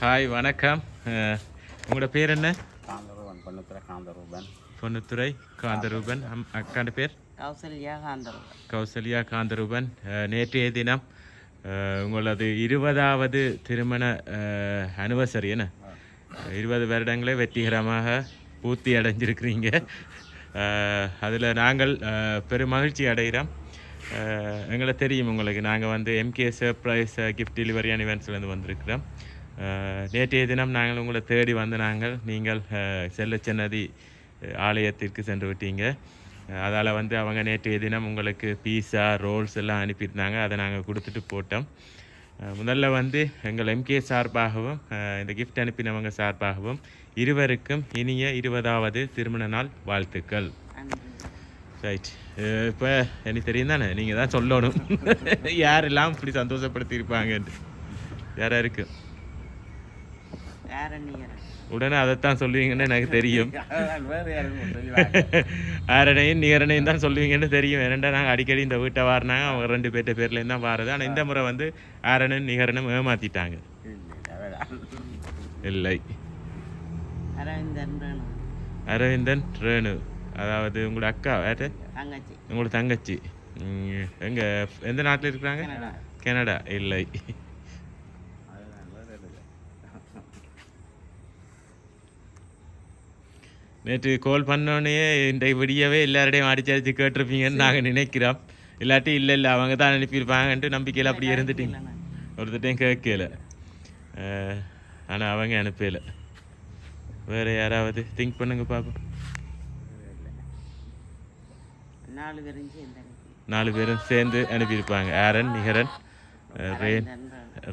Hi வணக்கம். உங்களோட பேர் என்ன? காந்தரூபன் பொண்ணுத்துறை காந்தரூபன். பொன்னுத்துறை காந்தரூபன். அம் அக்காண்ட பேர்? கௌசல்யா காந்தரூபன். கௌசல்யா காந்தரூபன். நேற்றைய தினம் உங்களது இருபதாவது திருமண அனிவர்சரி என்ன? இருபது வருடங்களே வெற்றிகரமாக பூர்த்தி அடைஞ்சிருக்கிறீங்க. அதில் நாங்கள் பெரும் மகிழ்ச்சி அடைகிறோம். எங்களை தெரியும் உங்களுக்கு. நாங்கள் வந்து எம்கே சர்ப்ரைஸ் கிஃப்ட் டெலிவரி இவெண்ட்ஸ்லேருந்து வந்திருக்கிறோம். நேற்றைய தினம் நாங்கள் உங்களை தேடி வந்து நாங்கள் நீங்கள் செல்லச்சன்னதி ஆலயத்திற்கு சென்று விட்டீங்க. அதால் வந்து அவங்க நேற்றைய தினம் உங்களுக்கு பீஸா ரோல்ஸ் எல்லாம் அனுப்பியிருந்தாங்க. அதை நாங்கள் கொடுத்துட்டு போட்டோம். முதல்ல வந்து எங்கள் எம்கே சார்பாகவும் இந்த கிஃப்ட் அனுப்பினவங்க சார்பாகவும் இருவருக்கும் இனிய இருபதாவது திருமண நாள் வாழ்த்துக்கள். ரைட் இப்போ எனக்கு தெரியும் தானே? நீங்கள் தான் சொல்லணும். யாரெல்லாம் இப்படி சந்தோஷப்படுத்தியிருப்பாங்கன்ட்டு. யாராக இருக்குது உடனே அதைத்தான் சொல்லுவீங்கன்னு எனக்கு தெரியும். ஆரணையும் நிகரணையும் தான் சொல்லுவீங்கன்னு தெரியும். ஏனெண்டா நாங்கள் அடிக்கடி இந்த வீட்டை வாரினாங்க அவங்க ரெண்டு பேர்ட்ட பேர்லேயும் தான் வாருது. ஆனால் இந்த முறை வந்து ஆரணும் நிகரணும் ஏமாத்திட்டாங்க. இல்லை அரவிந்தன் ரேணு. அதாவது உங்களோட அக்கா வேறு உங்களோட தங்கச்சி. ம், எங்க எந்த நாட்டில் இருக்கிறாங்க. கனடா. இல்லை. நேற்று கால் பண்ணோடனே இந்த விடியவே எல்லாருடையும் அடிச்சு அடிச்சு கேட்டிருப்பீங்கன்னு நாங்கள் நினைக்கிறோம். இல்லாட்டி இல்லை இல்லை அவங்க தான் அனுப்பியிருப்பாங்கன்ட்டு நம்பிக்கையில் அப்படி இருந்துட்டீங்க. ஒருத்தட்டையும் கேட்கல. ஆனால் அவங்க அனுப்பல. வேறு யாராவது திங்க் பண்ணுங்க பாப்போம். நாலு பேரும் சேர்ந்து அனுப்பி. நாலு பேரும் சேர்ந்து அனுப்பியிருப்பாங்க. ஆரன் நிகரன் அஹ்,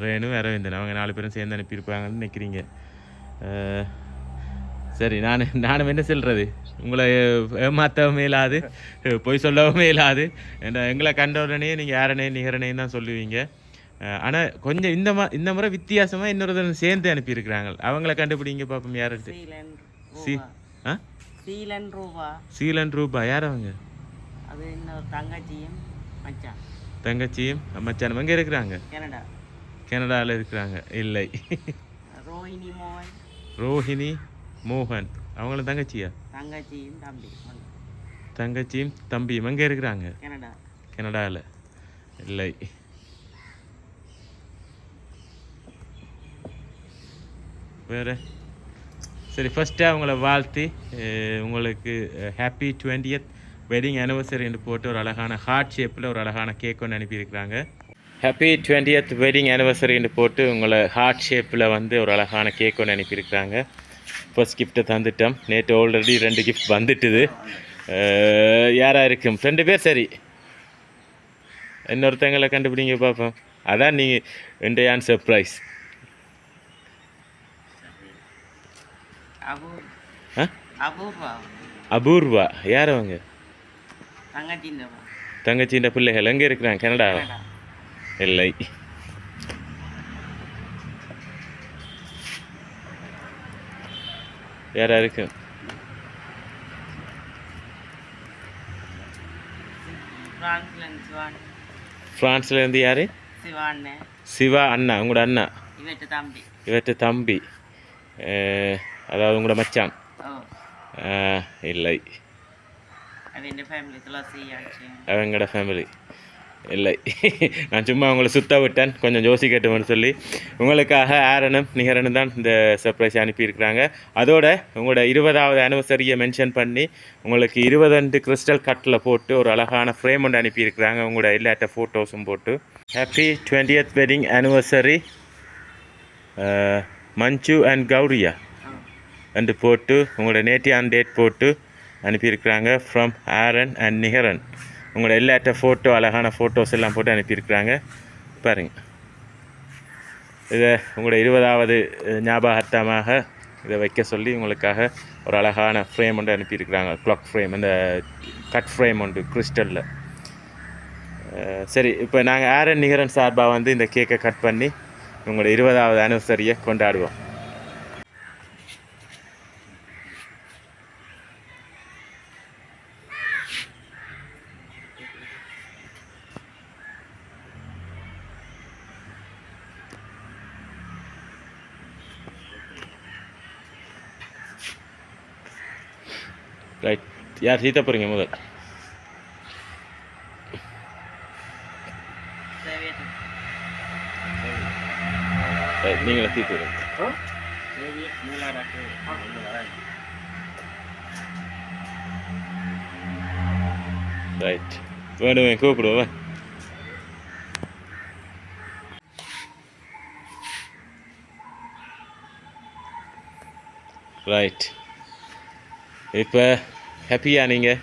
ரேன் அரவிந்தன். அவங்க நாலு பேரும் சேர்ந்து அனுப்பியிருப்பாங்கன்னு நினைக்கிறீங்க. சரி நான் நானும் என்ன சொல்கிறது உங்களை ஏமாற்றவும் இயலாது பொய் சொல்லவும் ஏன்னா எங்களை கண்ட உடனே நீங்கள் யாரனே நிகரனையும் தான் சொல்லுவீங்க. ஆனால் கொஞ்சம் இந்த மா இந்த முறை வித்தியாசமாக இன்னொருத்தர் சேர்ந்து அனுப்பியிருக்கிறாங்க. அவங்கள கண்டுபிடிங்க பார்ப்போம் யாருன்ட்டு. சீலன் சி ஆ? சீலன் ரூபா. சீலன் ரூபா யார் அவங்க? அது இன்னொரு தங்கச்சியும் மச்சான். தங்கச்சியும் மச்சானும் எங்கே இருக்கிறாங்க? கனடா. கனடாவில் இருக்கிறாங்க. இல்லை. ரோஹிணி மோகன். ரோஹிணி மோகன் அவங்களும் தங்கச்சியா? தங்கச்சியும் தம்பி. தங்கச்சியும் தம்பியும் எங்கே இருக்கிறாங்க? கனடா. கனடாவில் இல்லை. வேறு? சரி ஃபஸ்ட்டு அவங்கள வாழ்த்தி உங்களுக்கு ஹாப்பி டுவெண்ட்டியத் வெட்டிங் ஆனிவர்சரின்னு போட்டு ஒரு அழகான ஹார்ட் ஷேப்பில் ஒரு அழகான கேக் ஒன்று அனுப்பியிருக்கிறாங்க. ஹாப்பி டுவெண்ட்டியத் வெட்டிங் ஆனிவர்சரின்னு போட்டு உங்களை ஹார்ட் ஷேப்பில் வந்து ஒரு அழகான கேக் ஒன்று அனுப்பியிருக்கிறாங்க. ஃபர்ஸ்ட் கிஃப்ட்டை தந்துட்டோம். நேற்று ஆல்ரெடி ரெண்டு கிஃப்ட் வந்துட்டுது. அஹ், யாரா இருக்கும்? ரெண்டு பேர் சரி. இன்னொருத்தங்களை கண்டுபிடிங்க பார்ப்போம் அதான் நீங்கள் இன்றையான் சர்ப்ரைஸ் அபூர்வா. யார் அவங்க? தங்கச்சின்ற பிள்ளைகள். எங்கே இருக்கிறாங்க? Canada Canada. இல்லை. யாரா இருக்கு. பிரான்ஸ்லன் சிவான். ஃப்ரான்ஸ்ல இருந்து யாரு சிவா அண்ணா உங்களோட அண்ணா? இவற்று தம்பி. அதாவது உங்களோட மச்சான்? இல்லை. அவங்களோட ஃபேமிலி இல்லை. நான் சும்மா உங்களை சுத்த விட்டேன். கொஞ்சம் ஜோசி யோசிக்கட்டும்னு சொல்லி. உங்களுக்காக ஆரணம் நிகரனும் தான் இந்த சர்ப்ரைஸ் அனுப்பியிருக்கிறாங்க. அதோட உங்களோட இருபதாவது அனிவர்சரியை மென்ஷன் பண்ணி உங்களுக்கு இருபதண்டு கிறிஸ்டல் கட்டில் போட்டு ஒரு அழகான ஃப்ரேம் ஒன்று அனுப்பியிருக்கிறாங்க. உங்களோட எல்லாட்ட ஃபோட்டோஸும் போட்டு. Happy twentieth wedding anniversary Manju and கௌரியா. என்று போட்டு உங்களோட நேட்டி ஆன் டேட் போட்டு அனுப்பியிருக்கிறாங்க ஃப்ரம் ஆரன் அண்ட் நிகரன். உங்களோட எல்லாட்ட ஃபோட்டோ அழகான ஃபோட்டோஸ் எல்லாம் போட்டு அனுப்பியிருக்கிறாங்க. பாருங்கள் இதை உங்களோட இருபதாவது ஞாபகார்த்தமாக இதை வைக்க சொல்லி உங்களுக்காக ஒரு அழகான ஃப்ரேம் ஒன்று அனுப்பியிருக்கிறாங்க. க்ளாக் ஃப்ரேம் அந்த கட் ஃப்ரேம் ஒன்று கிறிஸ்டலில் சரி இப்போ நாங்கள் ஆரன் நிகரன் சார்பாக வந்து இந்த கேக்கை கட் பண்ணி உங்களோட இருபதாவது அனிவர்சரியை கொண்டாடுவோம். ரைட் யார் சீத்த போகிறீங்க முதல். ரைட் நீங்களே தீர்த்து விடுங்க ரைட் வேணுமே கூப்பிடுவேன் ரைட் இப்போ ஹாப்பியா நீங்கள்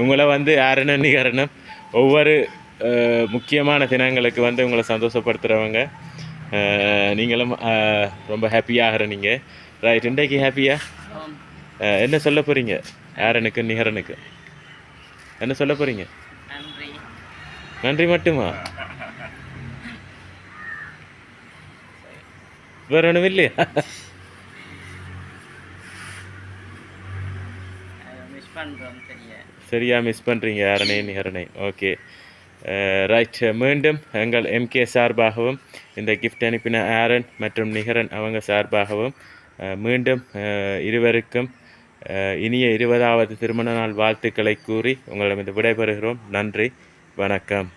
உங்களை வந்து யாருன்னு நிகரணும்? ஒவ்வொரு முக்கியமான தினங்களுக்கு வந்து உங்களை சந்தோஷப்படுத்துகிறவங்க நீங்களும் ரொம்ப ஹாப்பியாகிற நீங்கள் ரைட் இன்றைக்கு ஹாப்பியா என்ன சொல்ல போகிறீங்க யாரனுக்கு நிகரனுக்கு? என்ன சொல்ல போகிறீங்க நன்றி. மட்டுமா? வேற ஒன்றும் இல்லையா மிஸ் பண்ணுறோம் சரியா மிஸ் பண்ணுறீங்க யாரனே நிகரனை ஓகே ரைட் மீண்டும் எங்கள் எம்கே சார்பாகவும் இந்த கிஃப்ட் அனுப்பின ஆரன் மற்றும் நிகரன் அவங்க சார்பாகவும் uh, மீண்டும் uh, இருவருக்கும் uh, இனிய இருபதாவது திருமண நாள் வாழ்த்துக்களை கூறி உங்களிடம் விடைபெறுகிறோம். நன்றி வணக்கம்.